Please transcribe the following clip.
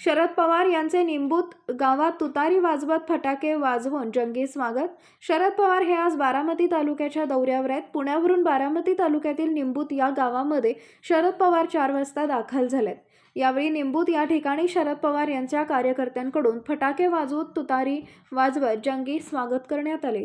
शरद पवार यांचे निंबूत गावात तुतारी वाजवत फटाके वाजवून जंगी स्वागत. शरद पवार हे आज बारामती तालुक्याच्या दौऱ्यावर आहेत. पुण्यावरून बारामती तालुक्यातील निंबूत या गावामध्ये शरद पवार चार वाजता दाखल झालेत. यावेळी निंबूत या ठिकाणी शरद पवार यांच्या कार्यकर्त्यांकडून फटाके वाजवत तुतारी वाजवत जंगी स्वागत करण्यात आले.